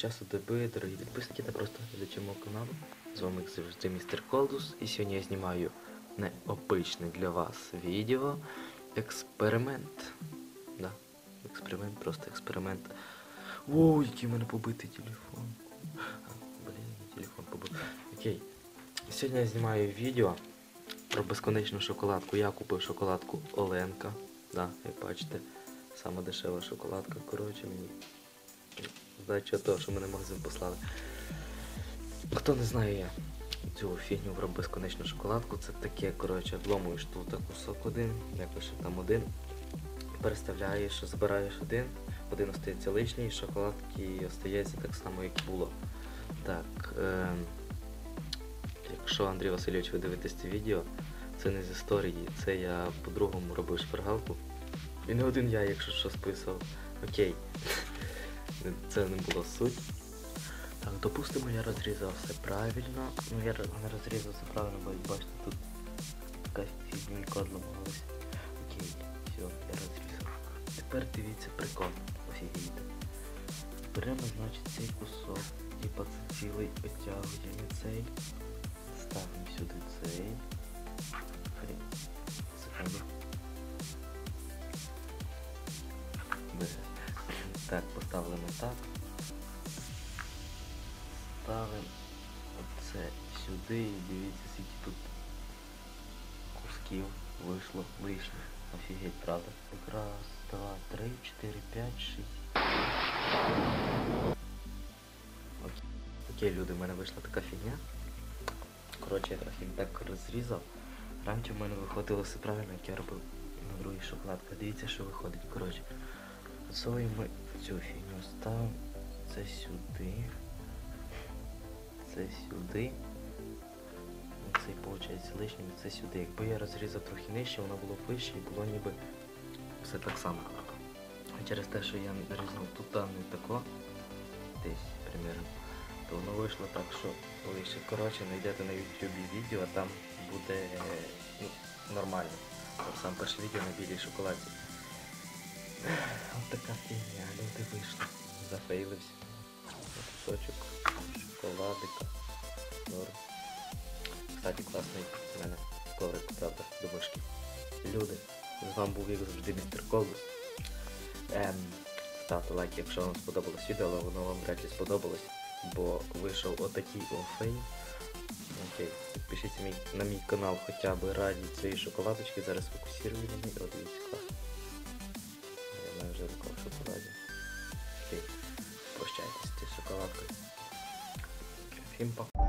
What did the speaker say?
часу доби, дорогі підписники та просто глядачі мого каналу. З вами як завжди містер Колдус. І сьогодні я знімаю необичне для вас відео. Експеримент. Да, експеримент, просто експеримент. О, який в мене побитий телефон. Блін, телефон побитий. Окей. Сьогодні я знімаю відео про безконечну шоколадку. Я купив шоколадку Оленка. Да, як бачите, сама дешева шоколадка. Коротше, мені здача того, що мене магазин послали. Хто не знає я цю фігню про безконечну шоколадку, це таке, коротше, вломуєш тут кусок один, як пише там один, переставляєш, забираєш один, один остається лишній, шоколадки остається так само, як було. Так, е, якщо Андрій Васильович ви дивитесь це відео, це не з історії, це я по-другому робив шпаргалку. І не один я, якщо що списував. Окей. Це не було суть. Так, допустимо, я розрізав все правильно. Ну я не розрізав все правильно, бо бачите, тут якась фігнюка зламалась. Окей, все, я розрізав. Тепер дивіться прикол. Офігійте. Беремо, значить, цей кусок, типа це цілий витягуємо цей. Так, поставили ми так. Ставимо оце сюди і дивіться, скільки тут кусків вийшло лишніх. Офігеть, правда? Так, Раз, два, три, чотири, п'ять, шість. Окей. Окей, люди, в мене вийшла така фігня. Коротше, я трохи так розрізав. Раніше в мене виходило все правильно, як я робив на другій шоколадках. Дивіться, що виходить. Коротше, Засовуємо ми цю фігню, ставимо це сюди. Це сюди. Це виходить лишнім, це сюди. Якби я розрізав трохи нижче, воно було б вище і було ніби все так само. Через те, що я нарізав тут не тако, десь примерно, то воно вийшло так, що вище. Коротше, знайдете на YouTube відео, там буде ну, нормально. Там сам перше відео на білій шоколаді. Ось така фігня, люди вийшли. Зафейлився. Кусочок шоколадика. Норм. Кстати, класний в мене коврик, правда, до мишки. Люди, з вами був як завжди містер Колус. Ем, ставте лайк, якщо вам сподобалось відео, але воно вам вряд ли сподобалось, бо вийшов отакий офей. Окей, підпишіться на мій канал хоча б раді цієї шоколадочки, зараз фокусирую на ній. Дивіться, класно. Рука в шоколаді. Окей, прощайтесь з шоколадкою. Всім.